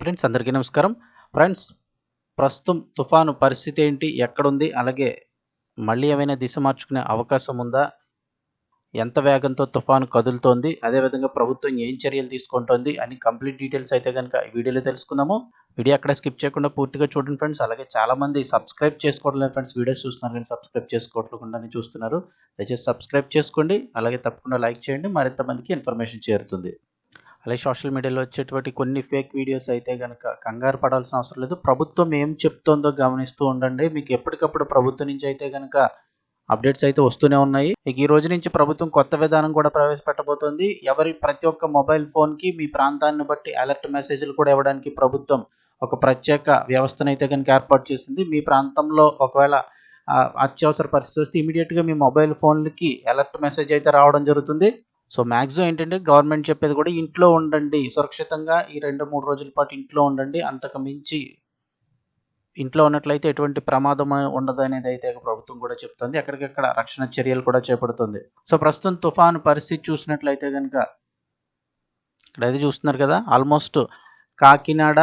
Friends అందరికీ నమస్కారం. Friends ప్రస్తుతం తుఫాను పరిస్థితి ఏంటి? ఎక్కడుంది? అలాగే మళ్ళీ ఏమైనా దిశ మార్చుకునే అవకాశం ఉందా? ఎంత వేగంతో తుఫాను కదులుతోంది? అదేవిధంగా ప్రభుత్వం ఏం చర్యలు తీసుకుంటోంది? అని కంప్లీట్ డీటెయిల్స్ అయితే కనుక ఈ వీడియోలో తెలుసుకుందాము. వీడియో అక్కడ స్కిప్ చేయకుండా పూర్తిగా చూడండి ఫ్రెండ్స్. అలాగే చాలామంది సబ్స్క్రైబ్ చేసుకోవడం ఫ్రెండ్స్. వీడియోస్ చూస్తున్నారు కానీ సబ్స్క్రైబ్ చేసుకోవట్లేకుండానే చూస్తున్నారు. దయచేసి సబ్స్క్రైబ్ చేసుకోండి. అలాగే తప్పకుండా లైక్ చేయండి. మరింత మందికి ఇన్ఫర్మేషన్ చేరుతుంది. అలాగే సోషల్ మీడియాలో వచ్చేటువంటి కొన్ని ఫేక్ వీడియోస్ అయితే కనుక కంగారు పడాల్సిన అవసరం లేదు. ప్రభుత్వం ఏం చెప్తోందో గమనిస్తూ ఉండండి. మీకు ఎప్పటికప్పుడు ప్రభుత్వం నుంచి అయితే కనుక అప్డేట్స్ అయితే వస్తూనే ఉన్నాయి. ఇక ఈ రోజు నుంచి ప్రభుత్వం కొత్త విధానం కూడా ప్రవేశపెట్టబోతోంది. ఎవరి ప్రతి ఒక్క మొబైల్ ఫోన్కి మీ ప్రాంతాన్ని బట్టి అలర్ట్ మెసేజ్లు కూడా ఇవ్వడానికి ప్రభుత్వం ఒక ప్రత్యేక వ్యవస్థను అయితే కనుక ఏర్పాటు చేసింది. మీ ప్రాంతంలో ఒకవేళ అత్యవసర పరిస్థితి వస్తే ఇమీడియట్గా మీ మొబైల్ ఫోన్లకి అలర్ట్ మెసేజ్ అయితే రావడం జరుగుతుంది. సో మ్యాక్సిమం ఏంటంటే గవర్నమెంట్ చెప్పేది కూడా ఇంట్లో ఉండండి సురక్షితంగా ఈ రెండు మూడు రోజుల పాటు ఇంట్లో ఉండండి. అంతకు మించి ఇంట్లో ఉన్నట్లయితే ఎటువంటి ప్రమాదం ఉండదు అనేది అయితే ప్రభుత్వం కూడా చెప్తుంది. ఎక్కడికక్కడ రక్షణ చర్యలు కూడా చేపడుతుంది. సో ప్రస్తుతం తుఫాను పరిస్థితి చూసినట్లయితే కనుక ఇక్కడైతే చూస్తున్నారు కదా ఆల్మోస్ట్ కాకినాడ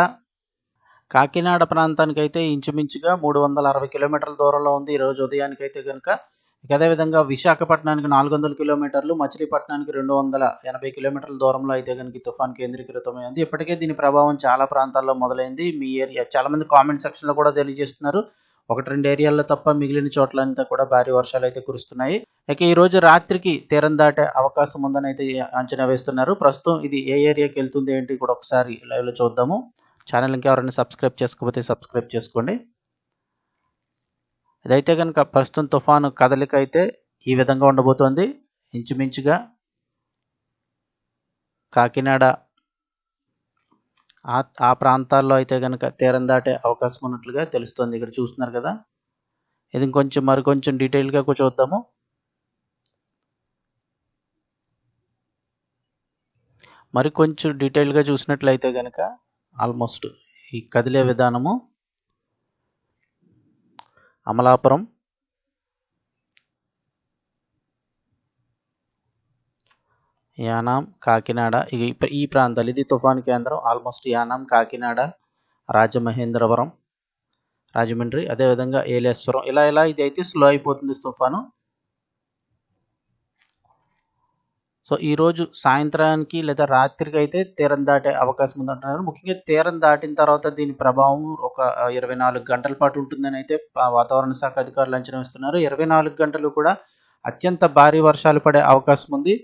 కాకినాడ ప్రాంతానికి అయితే ఇంచుమించుగా మూడు వందల అరవై కిలోమీటర్ల దూరంలో ఉంది. ఈరోజు ఉదయానికి అయితే కనుక ఇక అదేవిధంగా విశాఖపట్నానికి నాలుగు వందల కిలోమీటర్లు మచిలీపట్నానికి రెండు వందల ఎనభై కిలోమీటర్ల దూరంలో అయితే కనుక తుఫాన్ కేంద్రీకృతమైంది. ఇప్పటికే దీని ప్రభావం చాలా ప్రాంతాల్లో మొదలైంది. మీ ఏరియా చాలా మంది కామెంట్ సెక్షన్లో కూడా తెలియజేస్తున్నారు. ఒకటి రెండు ఏరియాల్లో తప్ప మిగిలిన చోట్లంతా కూడా భారీ వర్షాలు అయితే కురుస్తున్నాయి. ఇక ఈ రోజు రాత్రికి తీరం దాటే అవకాశం ఉందని అయితే అంచనా వేస్తున్నారు. ప్రస్తుతం ఇది ఏ ఏరియాకి వెళ్తుంది ఏంటి కూడా ఒకసారి లైవ్లో చూద్దాము. ఛానల్ ఇంకా ఎవరైనా సబ్స్క్రైబ్ చేసుకోకపోతే సబ్స్క్రైబ్ చేసుకోండి. ఇదైతే కనుక ప్రస్తుతం తుఫాను కదలిక అయితే ఈ విధంగా ఉండబోతోంది. ఇంచుమించుగా కాకినాడ ఆ ఆ ప్రాంతాల్లో అయితే కనుక తీరం దాటే అవకాశం ఉన్నట్లుగా తెలుస్తుంది. ఇక్కడ చూస్తున్నారు కదా. ఇది ఇంకొంచెం మరికొంచెం డీటెయిల్గా చూద్దాము. మరి కొంచెం డీటెయిల్గా చూసినట్లయితే కనుక ఆల్మోస్ట్ ఈ కదిలే విధానము అమలాపురం. యానాం కాకినాడ. ఈ- ఈ ప్రాంతాలు ఇది తుఫాను కేంద్రం. ఆల్మోస్ట్ యానాం కాకినాడ రాజమహేంద్రవరం రాజమండ్రి అదేవిధంగా ఏలేశ్వరం. ఇలా ఇలా ఇది అయితే స్లో అయిపోతుంది తుఫాను. సో ఈ రోజు సాయంత్రానికి లేదా రాత్రికి అయితే తీరం దాటే అవకాశం ఉందంటున్నారు. ముఖ్యంగా తీరం దాటిన తర్వాత దీని ప్రభావం ఒక ఇరవై నాలుగు గంటల పాటు ఉంటుందని అయితే వాతావరణ శాఖ అధికారులు అంచనా వేస్తున్నారు. ఇరవై నాలుగు గంటలు కూడా అత్యంత భారీ వర్షాలు పడే అవకాశం ఉంది.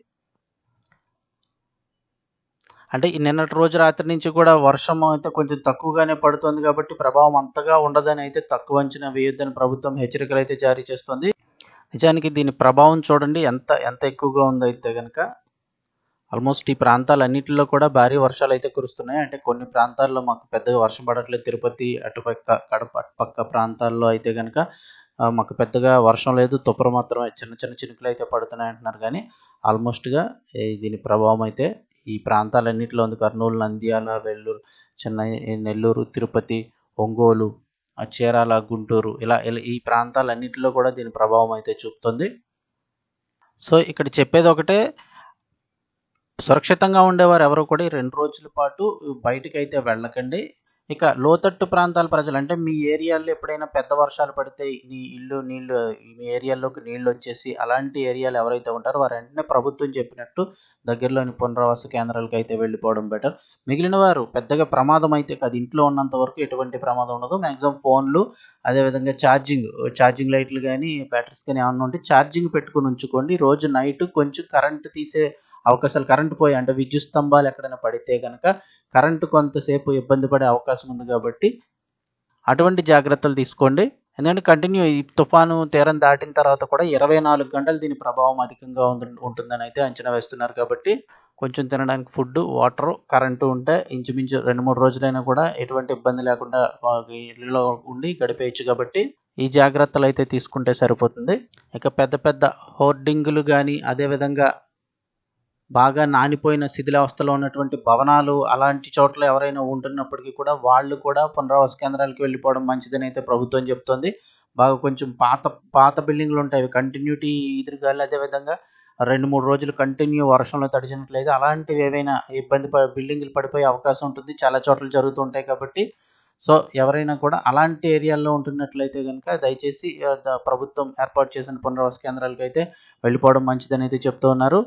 అంటే ఈ నిన్నటి రోజు రాత్రి నుంచి కూడా వర్షం అయితే కొంచెం తక్కువగానే పడుతుంది కాబట్టి ప్రభావం అంతగా ఉండదని అయితే తక్కువ అంచనా వేయొద్దని ప్రభుత్వం హెచ్చరికలు అయితే జారీ చేస్తుంది. నిజానికి దీని ప్రభావం చూడండి ఎంత ఎంత ఎక్కువగా ఉందో అయితే కనుక ఆల్మోస్ట్ ఈ ప్రాంతాలన్నింటిలో కూడా భారీ వర్షాలు అయితే కురుస్తున్నాయి. అంటే కొన్ని ప్రాంతాల్లో మాకు పెద్దగా వర్షం పడట్లేదు. తిరుపతి అటుపక్క కడప అటుపక్క ప్రాంతాల్లో అయితే కనుక మాకు పెద్దగా వర్షం లేదు. తుప్పరు మాత్రమే చిన్న చిన్న చినుకులు అయితే పడుతున్నాయి అంటున్నారు. కానీ ఆల్మోస్ట్గా దీని ప్రభావం అయితే ఈ ప్రాంతాలన్నింటిలో ఉంది. కర్నూలు నంద్యాల వెల్లూరు చెన్నై నెల్లూరు తిరుపతి ఒంగోలు చీరాల గుంటూరు ఇలా ఇలా ఈ ప్రాంతాలన్నింటిలో కూడా దీని ప్రభావం అయితే చూపుతుంది. సో ఇక్కడ చెప్పేది ఒకటే సురక్షితంగా ఉండేవారు ఎవరు కూడా ఈ రెండు రోజుల పాటు బయటికి అయితే వెళ్ళకండి. ఇక లోతట్టు ప్రాంతాల ప్రజలు అంటే మీ ఏరియాలో ఎప్పుడైనా పెద్ద వర్షాలు పడితే నీ ఇల్లు నీళ్ళు మీ ఏరియాలోకి నీళ్ళు వచ్చేసి అలాంటి ఏరియాలు ఎవరైతే ఉంటారో వారు వెంటనే ప్రభుత్వం చెప్పినట్టు దగ్గరలోని పునరావాస కేంద్రాలకు అయితే వెళ్ళిపోవడం బెటర్ మిగిలిన వారు పెద్దగా ప్రమాదం అయితే కాదు. ఇంట్లో ఉన్నంత వరకు ఎటువంటి ప్రమాదం ఉండదు. మ్యాక్సిమం ఫోన్లు అదేవిధంగా ఛార్జింగ్ ఛార్జింగ్ లైట్లు కానీ బ్యాటరీస్ కానీ ఏమన్నా ఉంటే ఛార్జింగ్ పెట్టుకుని ఉంచుకోండి. రోజు నైట్ కొంచెం కరెంట్ తీసే అవకాశాలు కరెంట్ పోయి అంటే విద్యుత్ స్తంభాలు ఎక్కడైనా పడితే కనుక కరెంటు కొంతసేపు ఇబ్బంది పడే అవకాశం ఉంది కాబట్టి అటువంటి జాగ్రత్తలు తీసుకోండి. ఎందుకంటే కంటిన్యూ ఈ తుఫాను తీరం దాటిన తర్వాత కూడా ఇరవై నాలుగు గంటలు దీని ప్రభావం అధికంగా ఉంటుందని అయితే అంచనా వేస్తున్నారు కాబట్టి కొంచెం తినడానికి ఫుడ్ వాటర్ కరెంటు ఉంటే ఇంచుమించు రెండు మూడు రోజులైనా కూడా ఎటువంటి ఇబ్బంది లేకుండా ఇళ్ళలో ఉండి గడిపేయచ్చు కాబట్టి ఈ జాగ్రత్తలు అయితే తీసుకుంటే సరిపోతుంది. ఇక పెద్ద పెద్ద హోర్డింగులు కానీ అదేవిధంగా బాగా నానిపోయిన శిథిలావస్థలో ఉన్నటువంటి భవనాలు అలాంటి చోట్ల ఎవరైనా ఉంటున్నప్పటికీ కూడా వాళ్ళు కూడా పునరావాస కేంద్రాలకు వెళ్ళిపోవడం మంచిదని అయితే ప్రభుత్వం చెప్తోంది. బాగా కొంచెం పాత పాత బిల్డింగ్లు ఉంటాయి. కంటిన్యూటీ ఎదురుగాలి. అదేవిధంగా రెండు మూడు రోజులు కంటిన్యూ వర్షంలో తడిచినట్లయితే అలాంటివి ఏవైనా ఇబ్బంది బిల్డింగ్లు పడిపోయే అవకాశం ఉంటుంది. చాలా చోట్ల జరుగుతూ ఉంటాయి కాబట్టి. సో ఎవరైనా కూడా అలాంటి ఏరియాల్లో ఉంటున్నట్లయితే కనుక దయచేసి ప్రభుత్వం ఏర్పాటు చేసిన పునరావాస కేంద్రాలకు అయితే వెళ్ళిపోవడం మంచిదని అయితే చెప్తూ ఉన్నారు.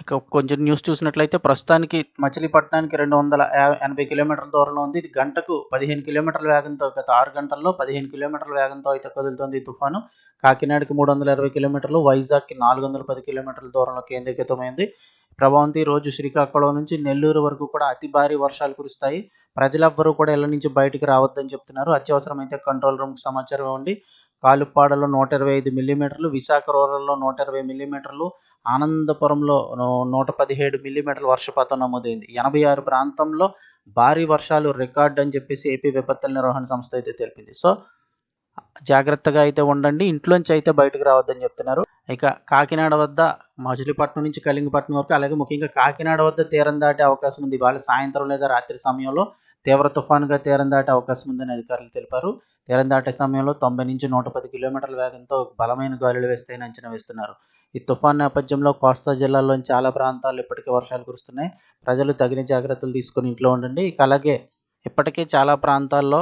ఇక కొంచెం న్యూస్ చూసినట్లయితే ప్రస్తుతానికి మచిలీపట్నానికి రెండు వందల యా- ఎనభై కిలోమీటర్ల దూరంలో ఉంది. ఇది గంటకు పదిహేను కిలోమీటర్ల వేగంతో గత ఆరు గంటల్లో పదిహేను కిలోమీటర్ల వేగంతో అయితే కదులుతోంది ఈ తుఫాను. కాకినాడకి మూడు వందల ఇరవై కిలోమీటర్లు వైజాగ్కి నాలుగు వందల పది కిలోమీటర్ల దూరంలో కేంద్రీకృతమైంది. ప్రభావంతి రోజు శ్రీకాకుళం నుంచి నెల్లూరు వరకు కూడా అతి భారీ వర్షాలు కురుస్తాయి. ప్రజలెవ్వరూ కూడా ఇళ్ళ నుంచి బయటికి రావద్దని చెప్తున్నారు. అత్యవసరమైతే కంట్రోల్ రూమ్కి సమాచారం ఇవ్వండి. కాలుపాడలో నూట ఇరవై ఐదు మిల్లీమీటర్లు విశాఖ రూరల్లో నూట ఇరవై మిల్లీమీటర్లు ఆనందపురంలో నూ- నూట పదిహేడు మిల్లీమీటర్ల వర్షపాతం నమోదైంది. ఎనభై ఆరు ప్రాంతంలో భారీ వర్షాలు రికార్డ్ అని చెప్పేసి ఏపీ విపత్తుల నిర్వహణ సంస్థ అయితే తెలిపింది. సో జాగ్రత్తగా అయితే ఉండండి. ఇంట్లోంచి అయితే బయటకు రావద్దని చెప్తున్నారు. ఇక కాకినాడ వద్ద మజిలీపట్నం నుంచి కలింగపట్నం వరకు అలాగే ముఖ్యంగా కాకినాడ వద్ద తీరం దాటే అవకాశం ఉంది. ఇవాళ సాయంత్రం లేదా రాత్రి సమయంలో తీవ్ర తుఫానుగా తీరం దాటే అవకాశం ఉందని అధికారులు తెలిపారు. తీరం దాటే సమయంలో తొంభై నుంచి నూట పది కిలోమీటర్ల వేగంతో బలమైన గాలులు వేస్తాయని అంచనా వేస్తున్నారు. ఈ తుఫాన్ నేపథ్యంలో కోస్తా జిల్లాలోని చాలా ప్రాంతాల్లో ఇప్పటికే వర్షాలు కురుస్తున్నాయి. ప్రజలు తగిన జాగ్రత్తలు తీసుకొని ఇంట్లో ఉండండి. ఇక అలాగే ఇప్పటికే చాలా ప్రాంతాల్లో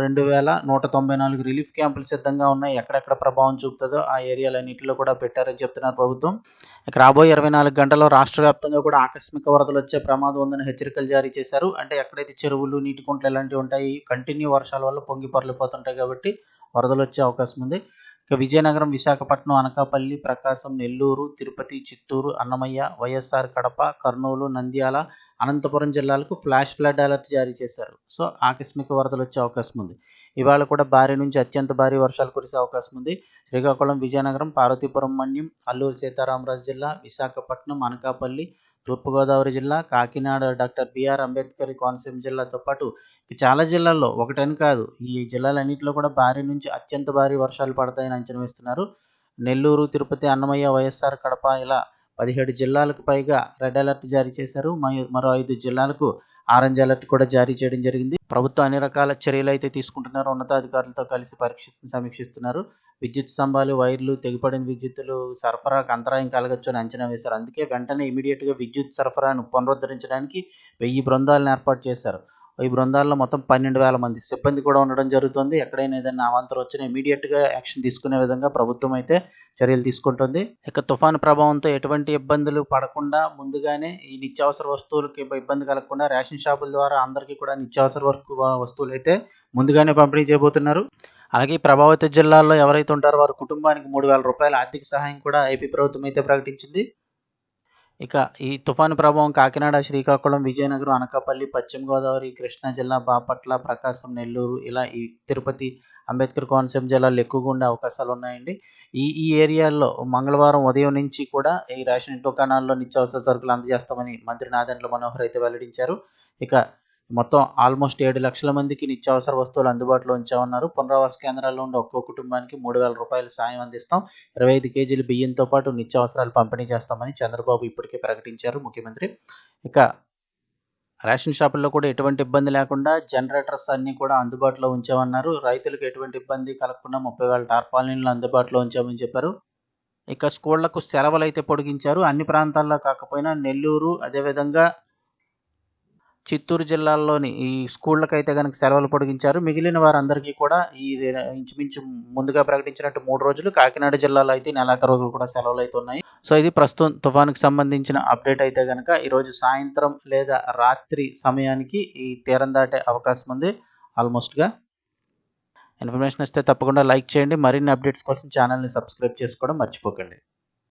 రెండు వేల నూట తొంభై నాలుగు రిలీఫ్ క్యాంపులు సిద్ధంగా ఉన్నాయి. ఎక్కడెక్కడ ప్రభావం చూపుతుందో ఆ ఏరియాలన్నింటిలో కూడా పెట్టారని చెప్తున్నారు ప్రభుత్వం. ఇక రాబోయే ఇరవై నాలుగు గంటల్లో రాష్ట్ర వ్యాప్తంగా కూడా ఆకస్మిక వరదలు వచ్చే ప్రమాదం ఉందని హెచ్చరికలు జారీ చేశారు. అంటే ఎక్కడైతే చెరువులు నీటి కుంటలు ఇలాంటివి ఉంటాయి కంటిన్యూ వర్షాల వల్ల పొంగి పొరలిపోతుంటాయి కాబట్టి వరదలు వచ్చే అవకాశం ఉంది. ఇక విజయనగరం విశాఖపట్నం అనకాపల్లి ప్రకాశం నెల్లూరు తిరుపతి చిత్తూరు అన్నమయ్య వైఎస్ఆర్ కడప కర్నూలు నంద్యాల అనంతపురం జిల్లాలకు ఫ్లాష్ ఫ్లడ్ అలర్ట్ జారీ చేశారు. సో ఆకస్మిక వరదలు వచ్చే అవకాశం ఉంది. ఇవాళ కూడా భారీ నుంచి అత్యంత భారీ వర్షాలు కురిసే అవకాశం ఉంది. శ్రీకాకుళం విజయనగరం పార్వతీపురం మన్యం అల్లూరు సీతారామరాజు జిల్లా విశాఖపట్నం అనకాపల్లి తూర్పుగోదావరి జిల్లా Kakinada doctor B R Ambedkar Konaseema జిల్లాతో పాటు చాలా జిల్లాల్లో ఒకటని కాదు ఈ జిల్లాలన్నింటిలో కూడా భారీ నుంచి అత్యంత భారీ వర్షాలు పడతాయని అంచనా వేస్తున్నారు. నెల్లూరు తిరుపతి అన్నమయ్య వైఎస్ఆర్ కడప ఇలా పదిహేడు జిల్లాలకు పైగా రెడ్ అలర్ట్ జారీ చేశారు. మరో ఐదు జిల్లాలకు ఆరెంజ్ అలర్ట్ కూడా జారీ చేయడం జరిగింది. ప్రభుత్వం అన్ని రకాల చర్యలు అయితే తీసుకుంటున్నారు. ఉన్నతాధికారులతో కలిసి పరీక్షిస్తూ సమీక్షిస్తున్నారు. విద్యుత్ స్తంభాలు వైర్లు తెగిపడిన విద్యుత్తులు సరఫరాకు అంతరాయం కలగచ్చు అని అంచనా వేశారు. అందుకే వెంటనే ఇమీడియట్గా విద్యుత్ సరఫరాను పునరుద్ధరించడానికి వెయ్యి బృందాలను ఏర్పాటు చేశారు. ఈ బృందాల్లో మొత్తం పన్నెండు వేల మంది సిబ్బంది కూడా ఉండడం జరుగుతుంది. ఎక్కడైనా ఏదైనా అవాంతరం వచ్చినా ఇమీడియట్గా యాక్షన్ తీసుకునే విధంగా ప్రభుత్వం అయితే చర్యలు తీసుకుంటుంది. ఇక తుఫాను ప్రభావంతో ఎటువంటి ఇబ్బందులు పడకుండా ముందుగానే ఈ నిత్యావసర వస్తువులకి ఇబ్బంది కలగకుండా రేషన్ షాపుల ద్వారా అందరికీ కూడా నిత్యావసర వరకు వస్తువులు అయితే ముందుగానే పంపిణీ చేయబోతున్నారు. అలాగే ఈ ప్రభావిత జిల్లాల్లో ఎవరైతే ఉంటారో వారి కుటుంబానికి మూడు వేల రూపాయల ఆర్థిక సహాయం కూడా ఏపీ ప్రభుత్వం అయితే ప్రకటించింది. ఇక ఈ తుఫాను ప్రభావం కాకినాడ శ్రీకాకుళం విజయనగరం అనకాపల్లి పశ్చిమ గోదావరి కృష్ణా జిల్లా బాపట్ల ప్రకాశం నెల్లూరు ఇలా ఈ తిరుపతి అంబేద్కర్ కోనసీమ జిల్లాలో ఎక్కువగా ఉండే అవకాశాలు ఉన్నాయండి. ఈ ఈ ఏరియాల్లో మంగళవారం ఉదయం నుంచి కూడా ఈ రేషన్ దుకాణాల్లో నిత్యావసర సరుకులు అందజేస్తామని మంత్రి నాదెండ్ల మనోహర్ అయితే వెల్లడించారు. ఇక మొత్తం ఆల్మోస్ట్ ఏడు లక్షల మందికి నిత్యావసర వస్తువులు అందుబాటులో ఉంచామన్నారు. పునరావాస కేంద్రాల్లో ఉండే ఒక్కో కుటుంబానికి మూడు వేల రూపాయల సాయం అందిస్తాం. ఇరవై ఐదు కేజీల బియ్యంతో పాటు నిత్యావసరాలు పంపిణీ చేస్తామని చంద్రబాబు ఇప్పటికే ప్రకటించారు ముఖ్యమంత్రి. ఇక రేషన్ షాపుల్లో కూడా ఎటువంటి ఇబ్బంది లేకుండా జనరేటర్స్ అన్నీ కూడా అందుబాటులో ఉంచామన్నారు. రైతులకు ఎటువంటి ఇబ్బంది కలగకుండా ముప్పై వేల టార్పాలిన్లు అందుబాటులో ఉంచామని చెప్పారు. ఇక స్కూళ్ళకు సెలవులు అయితే పొడిగించారు. అన్ని ప్రాంతాల్లో కాకపోయినా నెల్లూరు అదేవిధంగా చిత్తూరు జిల్లాల్లోని ఈ స్కూళ్ళకి అయితే కనుక సెలవులు పొడిగించారు. మిగిలిన వారందరికీ కూడా ఈ ఇంచుమించు ముందుగా ప్రకటించినట్టు మూడు రోజులు కాకినాడ జిల్లాలో అయితే నెలాఖరు రోజులు కూడా సెలవులు అయితే ఉన్నాయి సో ఇది ప్రస్తుతం తుఫానుకి సంబంధించిన అప్డేట్ అయితే కనుక ఈరోజు సాయంత్రం లేదా రాత్రి సమయానికి ఈ తీరం దాటే అవకాశం ఉంది. ఆల్మోస్ట్గా. ఇన్ఫర్మేషన్ ఇస్తే తప్పకుండా లైక్ చేయండి. మరిన్ని అప్డేట్స్ కోసం ఛానల్ని సబ్స్క్రైబ్ చేసుకోవడం మర్చిపోకండి.